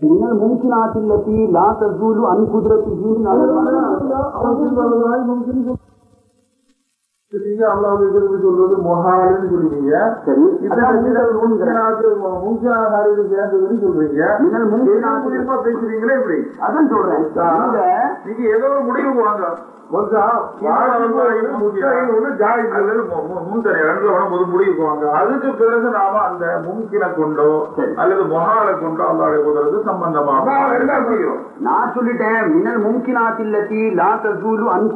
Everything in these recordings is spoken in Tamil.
இன்னும் மும்கின் ஆட்டில்லத்தி லா தசூலு சொல்றீங்க. சரி மும்கினாத்திற்கு பேசுறீங்களே இப்படி? அதான் சொல்றேன். நீங்க ஏதோ ஒரு முடிவுக்கு அதுக்கு பிறகு நாம அந்த முன்கின கொண்டோ. அல்லது மொஹாலை கொண்டோ அல்லாடைய குதிரது சம்பந்தமாக நான் சொல்லிட்டேன் மினல் மும்கினாத் இல்லத்தி லா தசூலு அன்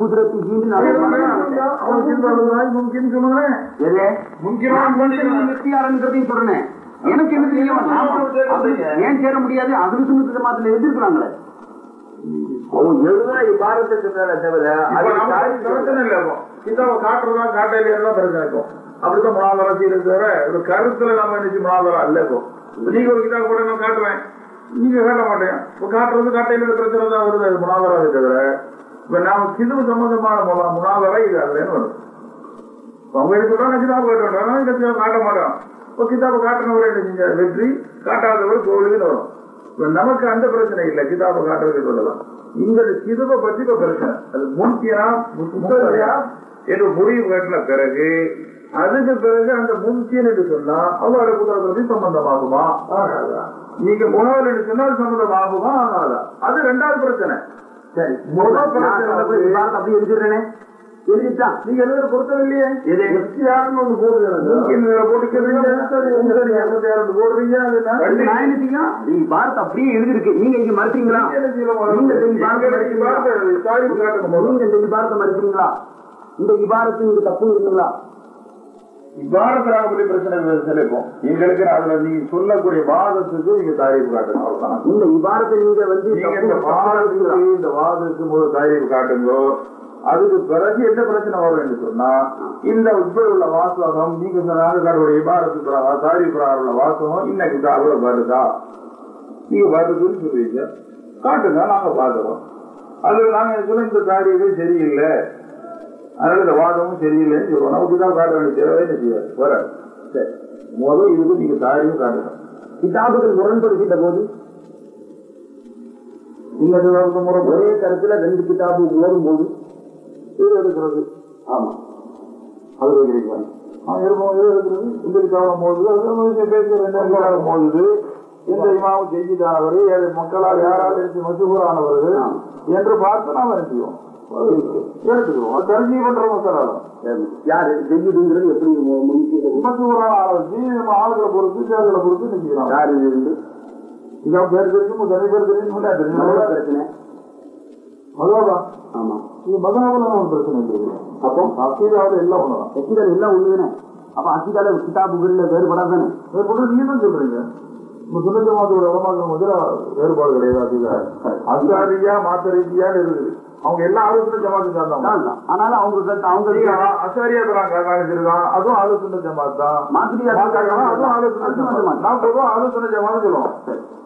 எது? முன்கினான் பண்ணிக்கலாம். வெற்றியாளங்கிறதையும் சொல்றேன் எனக்கு என்ன தெரியும்? ஏன் சேர முடியாது? அது சுமத்து ஜமாத்துல எதிர்க்கிறாங்களே எழுதுனா இவ்வாரத்தை சொன்னாரே தவிர இப்போ கிதாப காட்டுறதா காட்டையில பிரச்சனை இருக்கும் அப்படிதான் முனாதரா செய்யறது தவிர ஒரு கருத்துல நம்ம நினைச்சு முனாதரா இல்ல இப்போ. நீங்க ஒரு கிதாப் கூட நான் காட்டுவேன் நீங்க காட்ட மாட்டேன். இப்ப காட்டுறது காட்டையில பிரச்சனை தான் வருது? அது முனாதராவை தவிர இப்ப நாம கிதுவு சம்பந்தமான முனா- முனாதரா இது அல்லன்னு வரும் அவங்க எடுத்துட்டா நான் கிதாப் காட்ட கிதாப் காட்ட மாட்டோம் இப்போ கிதாப காட்டினவர் வெற்றி. காட்டாதவர் தோல்வின்னு வரும். நமக்கு அந்த பிரச்சனை இல்லை. கிதாப காட்டுறது சொல்லலாம். இந்த கிதுப பத்தி இப்ப பிரச்சனை. அது முன்கியா முத்தலையா என்று முடிவு கட்டின பிறகு அதுக்கு பிறகு அந்த முன்கியன் என்று சொன்னா அவரோட குதிரத்தை சம்பந்தமாகுமா? நீங்க முகவல் என்று சொன்னால் சம்பந்தமாகுமா? ஆகாதா. அது ரெண்டாவது பிரச்சனை. சரி. முதல் பிரச்சனை அப்படியே எழுதிடுறேனே. எழுதிட்டான் நீங்க எழுதுற பொருத்தம் இல்லையே எது? வெற்றியாளன்னு ஒண்ணு போட்டுக்கிறீங்க போடுறீங்க நீ பாரத் அப்படியே எழுதிருக்கு. நீங்க இங்க மறுத்தீங்களா? நீங்க இந்த இபாரத்தை. நீங்க இந்த இபாரத்தை இங்க தப்பு இருக்குங்களா? இவ்வாரத்தினால பற்றி பிரச்சனை செலுக்கும் எங்களுக்கு அதுல நீங்க சொல்லக்கூடிய வாதத்துக்கு நீங்க தாரிஃப் காட்டுங்க. அவ்வளவுதான். இந்த இபாரத்தை நீங்க வந்து நீங்க இந்த வாதத்துக்கு? இந்த வாதத்துக்கு முதல் காட்டுங்க. அதுக்கு பிறகு என்ன பிரச்சனை வரும் என்று சொன்னா இந்த இப்படி உள்ள வாசகம் நீங்க சொன்னாலும் கடவுடைய இபாரத்து பிரகாரம் தாரிஃப் உள்ள வாசகம் இன்னைக்கு தாவல வருதா? நீங்க வருதுன்னு சொல்லுவீங்க. காட்டுங்க நாங்க பாக்குறோம் அதுல நாங்க சொல்ல இந்த தாரியவே சரியில்லை. அதனால இந்த வாதமும் சரியில்லைன்னு சொல்லுவோம். நமக்கு தான் காட்ட வேண்டிய தேவை என்ன செய்யாது? வர சரி. முதல் இதுக்கு நீங்க தாரியும் காட்டுங்க கிதாபுகள் முரண்படுகின்ற போது இந்த முறை ஒரே கருத்துல ரெண்டு கிதாபு ஓடும் போது இது எடுக்கிறது. ஆமா. அது வைக்கிறீங்க அவன் இருக்கும் இது எடுக்கிறது. இந்த விசாரம் போகுது. அது பேசுகிற போகுது. இந்த இமாவும் செய்திதானவர் ஏழு மக்களால் யாராவது இருக்கு மசூரானவர்கள். என்று பார்த்து நாம் எடுத்துக்கிறோம் அது தெரிஞ்சு பண்ற மசாலா யாரு? செய்யுதுங்கிறது எப்படி மசூரான நம்ம ஆளுகளை பொறுத்து சேர்களை பொறுத்து நிற்கிறோம் யாரு இது வந்து இதான் பேர் தெரியும் நிறைய பேர் தெரியும். பிரச்சனை மதவாதான் ஆமா. இது மதவாதான் ஒரு பிரச்சனை இல்லை அப்போ அக்கீதாவில் எல்லாம் ஒண்ணுதான். எக்கிதால் எல்லாம் ஒண்ணுதானே? அப்ப அக்கிதால கிதாபுகள்ல வேறுபடாதானே? வேறுபடுறது நீங்க தான் சொல்றீங்க? ஜமாத்தோட உடமாக்கும் போது வேறுபாடு கிடையாது அசாரியா மாத்தரியா இருக்குது அவங்க எல்லா ஆலோசனை ஜமாத்து தான். ஆனாலும் அவங்க அவங்க அசாரியா காணிச்சிருக்கான் அதுவும் ஆலோசனை ஜமாத் தான். அதுவும் ஆலோசனை ஜமாத். நான் ஆலோசனை ஜமாத் சொல்லுவோம்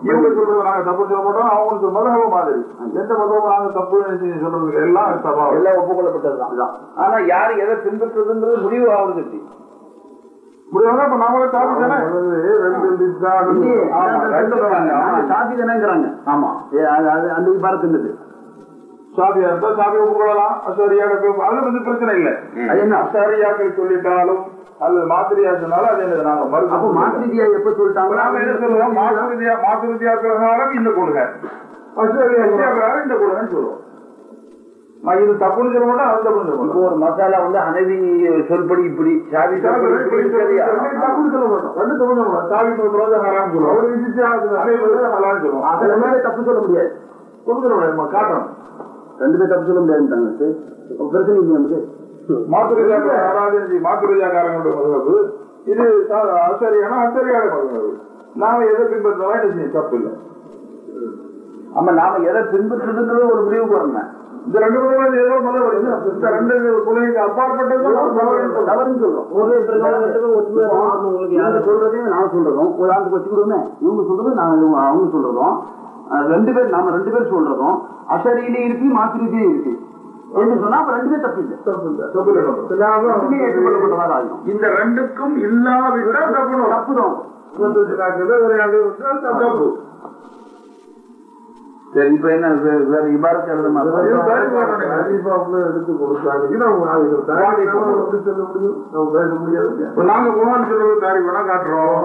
இவங்க சொல்றது நாங்க தப்பு சொல்ல மாட்டோம் அவங்க சொல்ற மதக மாதிரி. எந்த மதமும் நாங்க தப்பு சொல்றது எல்லாம் எல்லாம் ஒப்புக்கொள்ளப்பட்டதுதான் ஆனா யாரு எதை பின்பற்றுறதுன்றது முடிவு ஆகுது? முடியாத இப்ப நாமளே தாவி தானே. நாங்க சாதி. தானேங்கிறாங்க. ஆமா. ஏ, அது- அது- அந்த இபாரத்துன்றது. சாபியா இருந்தா சாபி ஒப்புக்கொள்ளலாம். அசாரியாக அது வந்து பிரச்சனை இல்லை. அது என்ன அசாரியாக்கள் சொல்லிட்டாலும் அல்லது மாத்திரியா சொன்னாலும் அது நாங்க மறுக்க மாத்திரியா எப்ப அப்ப நாம என்ன சொல்லுவோம்? சொல்லிட்டாங்க மாத்திருதியா பிரகாரம் இந்த கொள்கை. அசாரியா பிரகாரம் இந்த கொள்கைன்னு சொல்லுவோம். இது தப்புன்னு சொல்ல மாட்டேன் அது தப்புன்னு சொல்ல இப்போ மாட்டேன் ஒரு மசாலா வந்து அனவி சொல்படி இப்படி இருக்கிறது தப்புன்னு சொல்ல மாட்டோம். ரெண்டு தப்பு சொல்ல சாவி சொல்றது ஹராம் சொல்லுவோம். அவர் விதிச்சு அனைவரும் ஹலான்னு சொல்லுவோம். அதுல மேல தப்பு சொல்ல முடியாது. தப்பு சொல்ல முடியாது. காட்டணும். ரெண்டு பேர் தப்பு சொல்ல முடியாதுட்டாங்க பிரச்சனை இல்லை நமக்கு. மாத்துரிஜாக்கள் ஆராதனை மாத்துரிஜாக்காரங்களுடைய மதுகப்பு இது அசரியான அசரியான மதுகப்பு நாம எதை பின்பற்றலாம் தப்பு இல்லை. ஆமா நாம எதை பின்பற்றுறதுன்றது ஒரு முடிவுக்கு வரணும். இந்த ரெண்டு பேரும் ஏதோ மதம் வருது. இந்த ரெண்டு கொள்கைக்கு அப்பாற்பட்டது தவறுன்னு சொல்றோம். ஒரே யாரு சொல்றதையும் நான் சொல்றதும். உதாரணத்துக்கு வச்சுக்கிடுமே இவங்க சொல்றது நான் அவங்க சொல்றதும். ரெண்டு பேர் நாம ரெண்டு பேர் சொல்றதும். அசரியிலே இருக்கு மாத்திரியிலே இருக்கு. இந்த ரெண்டுக்கும் இல்லாவிட்டால் தப்பு. தப்பு. சரி இப்ப என்ன வேற இபாரத்து எழுதுமா எடுத்து கொடுத்தாங்க நாங்க குரான் சொல்றது தாரிஃபனா காட்டுறோம்.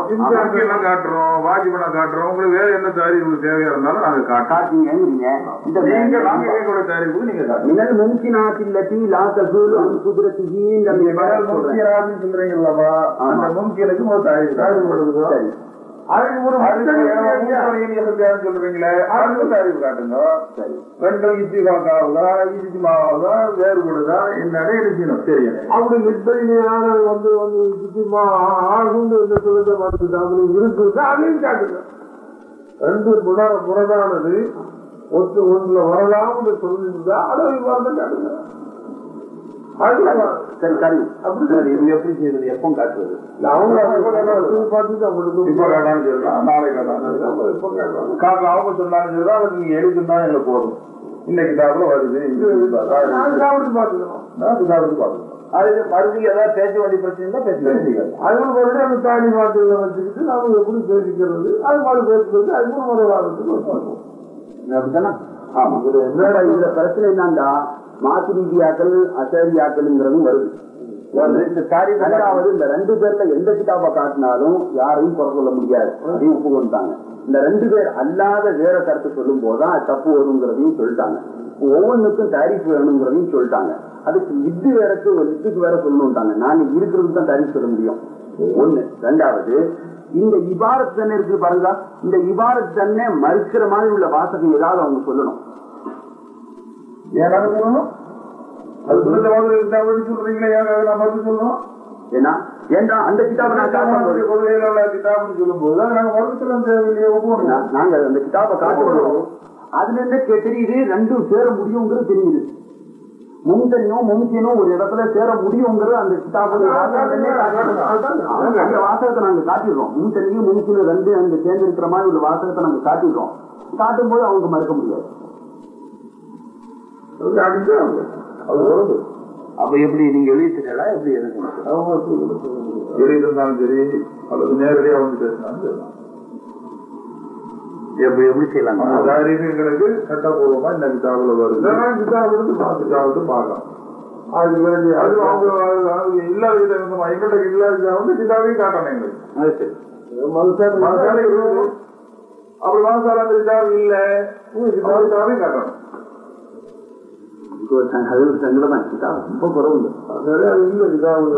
எல்லாம் காட்டுறோம். வாஜிபனா காட்டுறோம். உங்களுக்கு வேற என்ன தாரிஃபு தேவையா இருந்தாலும் நாங்க காட்டுறோம் காட்டுறீங்கிறீங்க இந்த நீங்க நாங்க கேட்கக்கூடிய தாரிஃபுக்கு நீங்க மினல் மும்கினாத்தில்லத்தி லா தசூல் அன் குதிரத்திஹி இந்த கடல் முக்கியராஜ் சொல்றீங்கல்லவா? அந்த முக்கியனுக்கு ஒரு மனிதன் சொல்றீங்களே? தாரிஃபு காட்டுங்க. சரி. ரெண்டும் இத்திபாக்காவதா இஜிமாவதா வேறுபடுதா? என்னடே இருக்கணும் தெரியும் அப்படி நிர்பயினியான வந்து வந்து சுத்திமா ஆகுண்டு இந்த சொல்லுங்க மாட்டுக்காமல் இருக்குது? அதையும் காட்டுங்க. ரெண்டு முட முரடானது ஒன்று ஒன்றுல வரலாம்னு சொல்லியிருந்தா அதை விவாதம் காட்டுங்க. அது சரி அப்படி சரி இது எப்படி செய்யறது எப்போ காட்டுறது? அவங்க பார்த்துட்டு அவங்களுக்கு இப்ப சொல்லலாம் நாளை அவங்க சொன்னாலும் சரிதான் அதை நீங்க எடுத்துனா எங்களுக்கு போதும். இன்னைக்கு தாப்புல வருது பார்த்துக்கிறோம். பார்த்துக்கலாம் அது மறுபடியும் ஏதாவது பேச வேண்டிய பிரச்சனை இருந்தா பேசிக்கலாம். அதுக்கு மறுபடியும் அந்த தாலி மாட்டுகளை வச்சுக்கிட்டு நாம எப்படி பேசிக்கிறது அது மாதிரி பேசுறது அதுக்கு முறை வாரத்துக்கு பார்ப்போம் அப்படித்தானே? ஆமா. என்னடா இதுல பிரச்சனை என்னண்டா? மாத்து ரீதியாக்கள் அசரியாக்கள்ங்கிறதும் வருது. ரெண்டாவது இந்த ரெண்டு பேர்ல எந்த கிட்டாபை காட்டினாலும் யாரையும் குறை சொல்ல முடியாது. அதையும் ஒப்புக்கொண்டாங்க இந்த ரெண்டு பேர் அல்லாத வேற கருத்து சொல்லும் போதுதான் தப்பு வருங்கிறதையும் சொல்லிட்டாங்க. ஒவ்வொன்றுக்கும் தாரிஃப் வேணுங்கிறதையும் சொல்லிட்டாங்க. அதுக்கு இது வேறக்கு ஒரு இதுக்கு வேற சொல்லணும்ட்டாங்க. நாங்க இருக்கிறதுக்கு தான் தாரிஃப் சொல்ல முடியும். ஒண்ணு. ரெண்டாவது இந்த இபாரத் தன்னை இருக்கு பாருங்க. இந்த இபாரத் தன்னை மறுக்கிற மாதிரி உள்ள வாசகம் ஏதாவது அவங்க சொல்லணும். சொல்லணும்? அது சொல்லுற மாதிரி இருந்தாலும் சொல்றீங்களே ஏன் நான் சொல்லணும்? ஏன்னா ஏன்டா அந்த கிதாபை நான் காட்டும்போது கொள்கையில உள்ள கிதாப்னு சொல்லும்போது நாங்க மறுத்து சொல்ல தேவையில்லையே நாங்க அந்த கிதாபை காட்டும்போது அதுல இருந்தே தெரியுது ரெண்டும் சேர முடியுங்கிறது தெரியுது. முன்தனியும் முன்கினும் ஒரு இடத்துல சேர முடியுங்கிறது அந்த கிதாபுல. அந்த வாசகத்தை நாங்க காட்டிடுறோம் முன்தனியும் முன்கினும் ரெண்டு அந்த சேர்ந்து இருக்கிற மாதிரி உள்ள வாசகத்தை நாங்க காட்டிடுறோம் காட்டும் போது அவங்க மறுக்க முடியாது. அது வருது. அப்ப எப்படி நீங்க எழுதிட்டீங்களா எப்படி எழுதணும் எழுதியிருந்தாலும் சரி அல்லது நேரடியா வந்து பேசினாலும் சரி எப்படி எப்படி செய்யலாங்க? தாரீகங்களுக்கு சட்டபூர்வமா இந்த கிதாபுல வருது. கிதாபுக்கு பார்க்கலாம். அதுக்கு வேண்டிய அது அவங்க இல்லாத எங்கள்கிட்ட இல்லாத வந்து கிதாபையும் காட்டணும் எங்களுக்கு. அது சரி. மனுஷன் மனசால இருக்குது. அப்படி மனசால அந்த கிதாபு இல்ல. கிதாபையும் காட்டணும் இது ஒரு சங்க- அது ஒரு சங்கடம் தான் கிதாபு ரொம்ப குறவு இல்லை. நிறைய இல்லை இதாக அவங்க.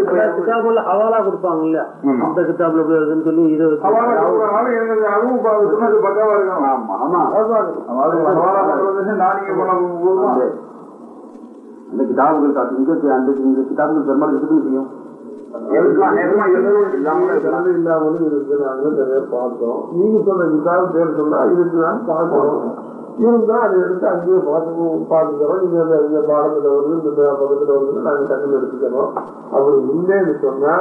இப்ப கிதாபுல ஹவாலா கொடுப்பாங்க இல்ல ஆமா. அந்த கிதாபுல வருதுன்னு சொல்லி இது அந்த கிதாபுகள் அந்த இந்த கிதாபுகள் பெரும்பாலும் இருக்குன்னு செய்யும் இல்லாமலும் இருக்கிறாங்க நிறைய பார்த்தோம் நீங்க சொன்ன கிதாபு பேர் சொன்னா இருக்குதான் பார்க்கிறோம் இருந்தா அதை எடுத்து அங்கேயே பார்த்து பார்த்துக்கிறோம் நீங்க அந்த இந்த பாடத்துல வருது இந்த பக்கத்துல வருதுன்னு நாங்க எடுத்துக்கிறோம் அப்படி இல்லைன்னு சொன்னா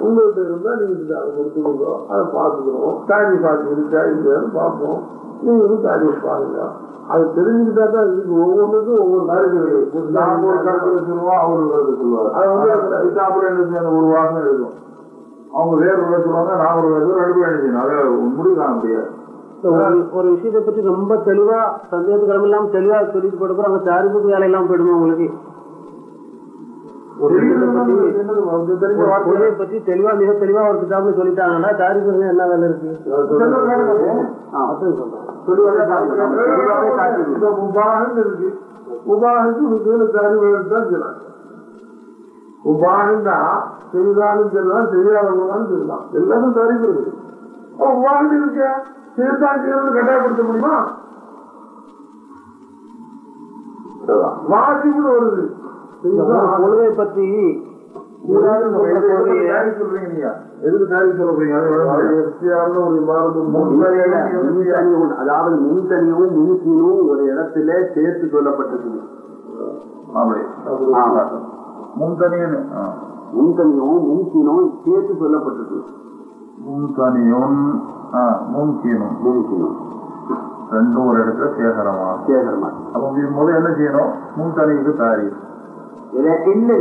உங்கள்கிட்ட இருந்தா நீங்க கொடுத்துக்கோங்க அதை பார்த்துக்கிறோம் தாடி பார்த்து இருக்கா இல்லையான்னு பார்ப்போம் நீங்களும் தாடி பாருங்க அது தெரிஞ்சுக்கிட்டா தான் இதுக்கு ஒவ்வொன்றுக்கும் ஒவ்வொரு தாடி நாம ஒரு கருத்துல சொல்லுவோம் அவரு ஒரு கருத்து சொல்லுவாரு அது வந்து கிதாபுல என்ன செய்யணும் ஒரு வாசம் இருக்கும். அவங்க வேற ஒரு சொல்லுவாங்க நான் ஒரு வேலை ரெண்டு என்ன செய்யணும். அதை முடிவு காண முடியாது. ஒரு- விஷயத்தை பற்றி ரொம்ப தெளிவா சந்தேகத்துக்கு இல்லாம தெளிவா சொல்லிட்டு போட்டு அங்க தாரிப்புக்கு வேலை எல்லாம் போயிடுமா உங்களுக்கு? கொள்கையை பத்தி தெளிவா மிக தெளிவா ஒரு கிதாபுல சொல்லிட்டாங்கன்னா தாரிப்புக்கு என்ன வேலை இருக்கு? அதான் சொல்றேன். தெளிவாவே காட்டுறோம். தெளிவாவே முபாகன்னா செய்தாலும் செய்யலாம் செய்யாதவங்களாலும் செய்யலாம் எல்லாரும் அப்ப முபாகன் இருக்க? செய்தான் செய்யறது கட்டாயப்படுத்த முடியுமா? வாசிப்புன்னு வருது. கொள்கையை பத்தி அதாவது முன்தனியும் முன்கீனும் ஒரு இடத்துல சேர்த்து சொல்லப்பட்டிருக்குது முன்தனியன் முன்தனியும் முன்கீனும் சேர்த்து சொல்லப்பட்டிருக்கு முன்தனியும் முன்கீனும். முன்கீனும். ரெண்டும் ஒரு இடத்துல சேகரமா. சேகரமா. அப்ப முதல்ல என்ன செய்யணும்? முன்தணிக்கு தாரி. இல்ல